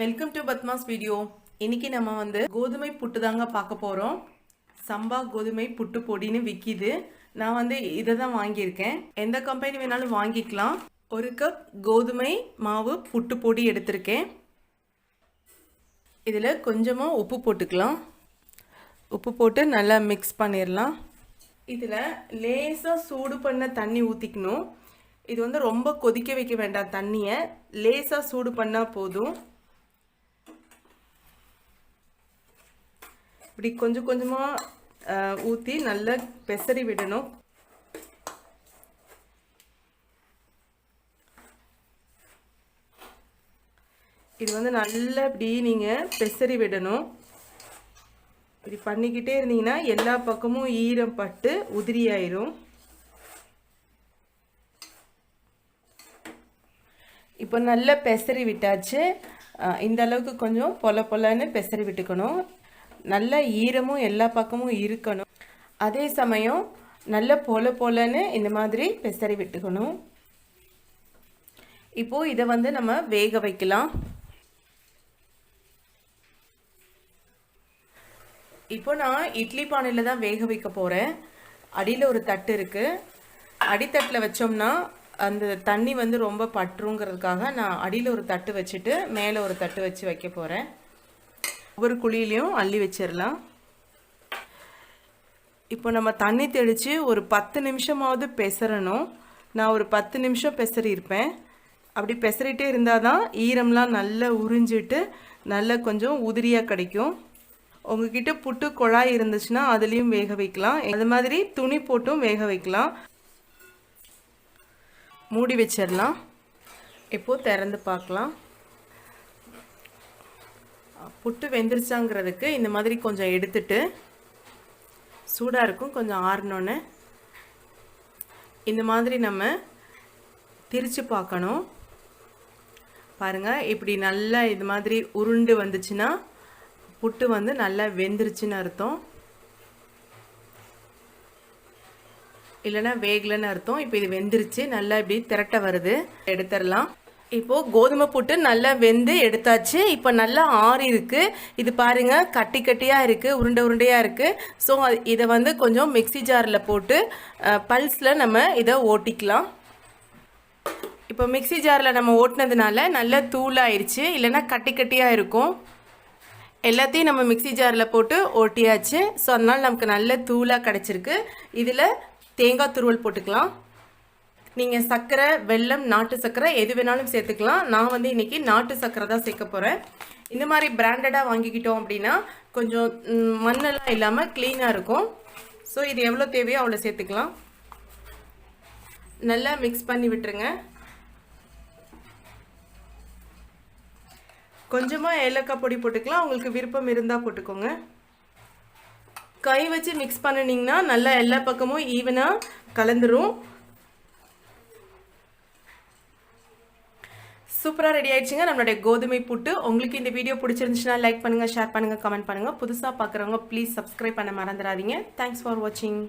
Welcome to Padma's video இன்னைக்கு நம்ம வந்து கோதுமை புட்டு தாங்க பார்க்க போகிறோம் சம்பா கோதுமை புட்டு பொடின்னு விற்கிது நான் வந்து இதை தான் வாங்கியிருக்கேன். எந்த கம்பெனி வேணாலும் வாங்கிக்கலாம். ஒரு கப் கோதுமை மாவு புட்டு பொடி எடுத்திருக்கேன். இதில் கொஞ்சமாக உப்பு போட்டுக்கலாம். உப்பு போட்டு நல்லா மிக்ஸ் பண்ணிடலாம் இதில் லேசாக சூடு பண்ண தண்ணி ஊற்றிக்கணும் இது வந்து ரொம்ப கொதிக்க வைக்க வேண்டாம் தண்ணியை. லேசாக சூடு பண்ணால் போதும். இப்படி கொஞ்சம் கொஞ்சமாக ஊற்றி நல்லா பெசரி விடணும். இது வந்து நல்லா இப்படி நீங்கள் பெசரி விடணும். இப்படி பண்ணிக்கிட்டே இருந்தீங்கன்னா எல்லா பக்கமும் ஈரம் பட்டு உதிரியாயிரும் இப்போ நல்லா பெசரி விட்டாச்சு. இந்த அளவுக்கு கொஞ்சம் பொல பொலன்னு பெசரி விட்டுக்கணும். நல்ல ஈரமும் எல்லா பக்கமும் இருக்கணும். அதே சமயம் நல்ல பொல பொலன்னு இந்த மாதிரி பெசரி விட்டுக்கணும். இப்போது இதை வந்து நம்ம வேக வைக்கலாம். இப்போ நான் இட்லி பானையில் தான் வேக வைக்க போகிறேன் அடியில் ஒரு தட்டு இருக்குது அடித்தட்டில் வச்சோம்னா அந்த தண்ணி வந்து ரொம்ப பற்றுங்கிறதுக்காக நான் அடியில் ஒரு தட்டு வச்சுட்டு மேலே ஒரு தட்டு வச்சு வைக்க போகிறேன் ஒவ்வொரு குழியிலையும் அள்ளி வச்சிடலாம். இப்போ நம்ம தண்ணி தெளித்து ஒரு பத்து நிமிஷமாவது பெசரணும். நான் ஒரு பத்து நிமிஷம் பெசறியிருப்பேன் அப்படி பெசரிட்டே இருந்தால் தான் ஈரம்லாம் நல்லா உறிஞ்சிட்டு நல்லா கொஞ்சம் உதிரியாக கிடைக்கும். உங்ககிட்ட புட்டு குழாய் இருந்துச்சுன்னா அதுலேயும் வேக வைக்கலாம். அது மாதிரி துணி போட்டும் வேக வைக்கலாம். மூடி வச்சிடலாம். இப்போது திறந்து பார்க்கலாம். புட்டு வெந்துருச்சாங்கிறதுக்கு இந்த மாதிரி கொஞ்சம் எடுத்துட்டு சூடாக இருக்கும் கொஞ்சம் ஆறினோன்னு இந்த மாதிரி நம்ம திரித்து பார்க்கணும். பாருங்கள் இப்படி நல்லா இது மாதிரி உருண்டு வந்துச்சுன்னா புட்டு வந்து நல்லா வெந்துருச்சுன்னு அர்த்தம். இல்லைன்னா வேகலைன்னு அர்த்தம். இப்போ இது வெந்துருச்சு நல்லா இப்படி திரட்ட வருது. எடுத்துடலாம். இப்போது கோதுமை புட்டு நல்லா வெந்து எடுத்தாச்சு. இப்போ நல்லா ஆறி இருக்குது இது பாருங்கள் கட்டி கட்டியாக இருக்குது உருண்டை உருண்டையாக இருக்குது ஸோ இதை வந்து கொஞ்சம் மிக்சி ஜாரில் போட்டு பல்ஸில் நம்ம இதை ஓட்டிக்கலாம். இப்போ மிக்சி ஜாரில் நம்ம ஓட்டினதுனால நல்லா தூளாயிருச்சு. இல்லைன்னா கட்டி கட்டியாக இருக்கும். எல்லாத்தையும் நம்ம மிக்சி ஜாரில் போட்டு ஓட்டியாச்சு. ஸோ அதனால் நமக்கு நல்ல தூளாக கிடச்சிருக்கு. இதில் தேங்காய் துருவல் போட்டுக்கலாம். நீங்கள் சர்க்கரை வெல்லம் நாட்டு சர்க்கரை எது வேணாலும் சேர்த்துக்கலாம். நான் வந்து இன்றைக்கி நாட்டு சர்க்கரை தான் சேர்க்க போகிறேன் இந்த மாதிரி பிராண்டடாக வாங்கிக்கிட்டோம் அப்படின்னா கொஞ்சம் மண்ணெல்லாம் இல்லாமல் க்ளீனாக இருக்கும். ஸோ இது எவ்வளோ தேவையோ அவ்வளோ சேர்த்துக்கலாம். நல்லா மிக்ஸ் பண்ணி விட்டுருங்க. கொஞ்சமாக ஏலக்காய் பொடி போட்டுக்கலாம். உங்களுக்கு விருப்பம் இருந்தால் போட்டுக்கோங்க. கை வச்சு மிக்ஸ் பண்ணினீங்கன்னா நல்லா எல்லா பக்கமும் ஈவனாக கலந்துரும். சூப்பராக ரெடி ஆயிடுச்சுங்க. நம்மளுடைய கோதுமை புட்டு. உங்களுக்கு இந்த வீடியோ பிடிச்சிருந்துச்சுன்னா லைக் பண்ணுங்கள் ஷேர் பண்ணுங்கள் கமெண்ட் பண்ணுங்கள் புதுசாக பார்க்குறவங்க ப்ளீஸ் சப்ஸ்கிரைப் பண்ண மறந்துடாதீங்க. தேங்க்ஸ் ஃபார் வாட்சிங்